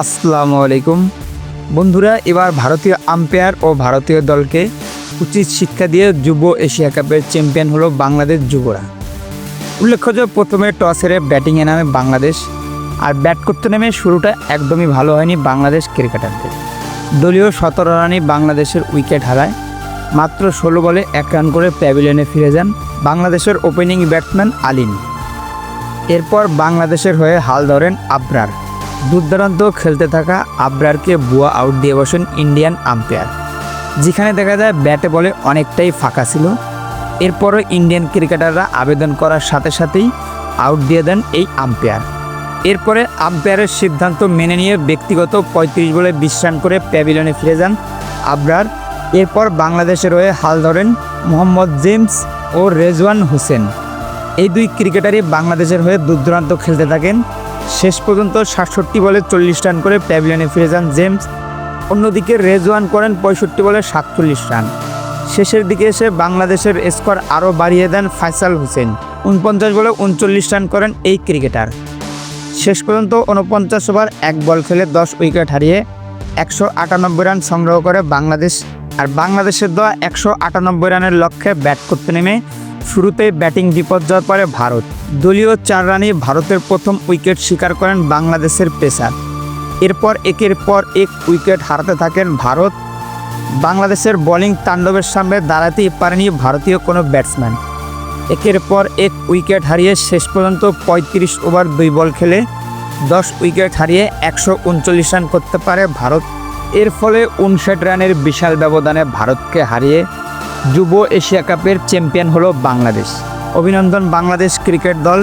আসসালামু আলাইকুম। বন্ধুরা, এবার ভারতীয় আম্পায়ার ও ভারতীয় দলকে উচিত শিক্ষা দিয়ে যুব এশিয়া কাপের চ্যাম্পিয়ন হলো বাংলাদেশ যুবরা। উল্লেখ্য যে প্রথমে টস হেরে ব্যাটিংয়ে নামে বাংলাদেশ, আর ব্যাট করতে নেমে শুরুটা একদমই ভালো হয়নি বাংলাদেশ ক্রিকেটারদের। দলীয় সতেরো রানই বাংলাদেশের উইকেট হারায়, মাত্র ষোলো বলে এক রান করে প্যাভিলিয়নে ফিরে যান বাংলাদেশের ওপেনিং ব্যাটসম্যান আলিন এরপর বাংলাদেশের হয়ে হাল ধরেন আবরার। দুর্দান্ত খেলতে থাকা আবরারকে বুয়া আউট দিয়ে বসেন ইন্ডিয়ান আম্পায়ার। যেখানে দেখা যায় ব্যাটে বলে অনেকটাই ফাঁকা ছিল। এরপরও ইন্ডিয়ান ক্রিকেটাররা আবেদন করার সাথে সাথেই আউট দিয়ে দেন এই আম্পায়ার। এরপরে আম্পায়ারের সিদ্ধান্ত মেনে নিয়ে ব্যক্তিগত পঁয়ত্রিশ বলে বিশ্রাম করে প্যাভিলিয়নে ফিরে যান আবরার। এরপর বাংলাদেশের হয়ে হাল ধরেন মোহাম্মদ জেমস ও রেজওয়ান হোসেন। এই দুই ক্রিকেটারই বাংলাদেশের হয়ে দুর্দান্ত খেলতে থাকেন। শেষ পর্যন্ত সাতষট্টি বলে চল্লিশ রান করে প্যাভিলিয়নে ফিরে যান জেমস। অন্যদিকে রেজওয়ান করেন পঁয়ষট্টি বলে সাতচল্লিশ রান। শেষের দিকে এসে বাংলাদেশের স্কোর আরও বাড়িয়ে দেন ফাইসাল হোসেন। উনপঞ্চাশ বলে উনচল্লিশ রান করেন এই ক্রিকেটার। শেষ পর্যন্ত উনপঞ্চাশ ওভার এক বল খেলে দশ উইকেট হারিয়ে একশো আটানব্বই রান সংগ্রহ করে বাংলাদেশ। আর বাংলাদেশের দেওয়া একশো আটানব্বই রানের লক্ষ্যে ব্যাট করতে নেমে শুরুতেই ব্যাটিং বিপর্যয় পড়ে ভারত। দলীয় চার রানে ভারতের প্রথম উইকেট শিকার করেন বাংলাদেশের পেসার। এরপর একের পর এক উইকেট হারাতে থাকেন ভারত। বাংলাদেশের বোলিং তাণ্ডবের সামনে দাঁড়াতেই পারেনি ভারতীয় কোনো ব্যাটসম্যান। একের পর এক উইকেট হারিয়ে শেষ পর্যন্ত পঁয়ত্রিশ ওভার দুই বল খেলে দশ উইকেট হারিয়ে একশো উনচল্লিশ রান করতে পারে ভারত। এর ফলে উনষাট রানের বিশাল ব্যবধানে ভারতকে হারিয়ে যুব এশিয়া কাপের চ্যাম্পিয়ন হলো বাংলাদেশ। অভিনন্দন বাংলাদেশ ক্রিকেট দল।